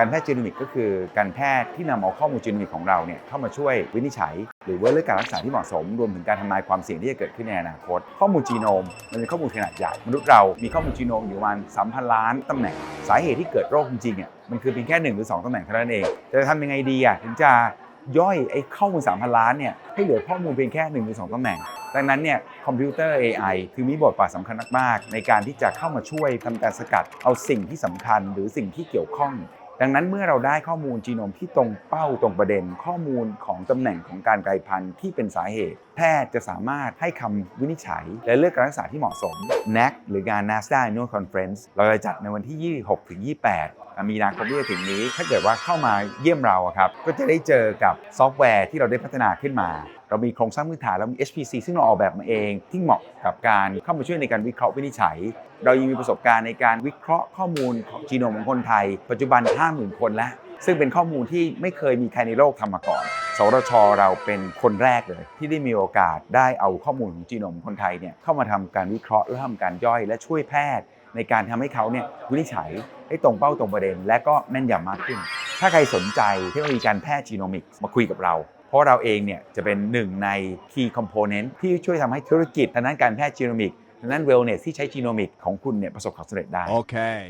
การแพทย์จีโนมิกก็คือการแพทย์ที่นำเอาข้อมูลจีโนมิกของเราเนี่ยเข้ามาช่วยวินิจฉัย หรือว่าเลือกการรักษาที่เหมาะสม รวมถึงการทำนายความเสี่ยงที่จะเกิดขึ้นในอนาคต ข้อมูลจีโนมมันเป็นข้อมูลขนาดใหญ่มนุษย์เรามีข้อมูลจีโนมอยู่ประมาณ3,000ล้านตำแหน่ง สาเหตุที่เกิดโรคจริงๆอะมันคือเพียงแค่1หรือ2ตำแหน่งเท่านั้นเองจะทำยังไงดีอะถึงจะย่อยไอ้ข้อมูล 3,000 ล้านเนี่ยให้เหลือข้อมูลเพียงแค่1หรือ2ตำแหน่ง ดังนั้นเนี่ยคอมพิวเตอร์ AI คือมีบทบาทสำคัญมาก ๆ ในการที่จะเข้ามาช่วยทำการสกัด เอาสิ่งที่สำคัญ หรือสิ่งที่เกี่ยวข้อง ดังนั้นเมื่อเราได้ข้อมูลจีโนมที่ตรงเป้าตรงประเด็น ข้อมูลของตำแหน่งของการกลายพันธุ์ที่เป็นสาเหตุ แพทย์จะสามารถให้คำวินิจฉัย และเลือกการรักษาที่เหมาะสม NAC หรืองาน NASDA Annual Conference เราจะจัดในวันที่ 26ถึง28มีนาคมที่จะถึงนี้ถ้าเกิดว่าเข้ามาเยี่ยมเราครับ ก็จะได้เจอกับซอฟต์แวร์ที่เราได้พัฒนาขึ้นมา เรามีโครงสร้างพื้นฐานเรามี HPC ซึ่งเราออกแบบมาเองที่เหมาะกับการเข้ามาช่วยในการวิเคราะห์วินิจฉัย เรายังมีประสบการณ์ในการวิเคราะห์ข้อมูลของจีโนมของคนไทย ปัจจุบัน 50,000 คนแล้ว ซึ่งเป็นข้อมูลที่ไม่เคยมีใครในโลกทำมาก่อน สรชเราเป็นคนแรกเลย ที่ได้มีโอกาสได้เอาข้อมูลของจีโนมคนไทยเนี่ยเข้ามาทำการวิเคราะห์และทำการย่อยและช่วยแพทย์ ในการทำให้เขาเนี่ยวินิจฉัยให้ตรงเป้าตรงประเด็น และก็แม่นยำมากขึ้น ถ้าใครสนใจเทคโนโลยีการแพทย์จีโนมิกมาคุยกับเรา เพราะเราเองเนี่ยจะเป็นหนึ่งใน key component ที่ช่วยทำให้ธุรกิจทางด้านการแพทย์จีโนมิกทางด้านเวลเนสที่ใช้จีโนมิกของคุณเนี่ยประสบความสำเร็จได้ Okay.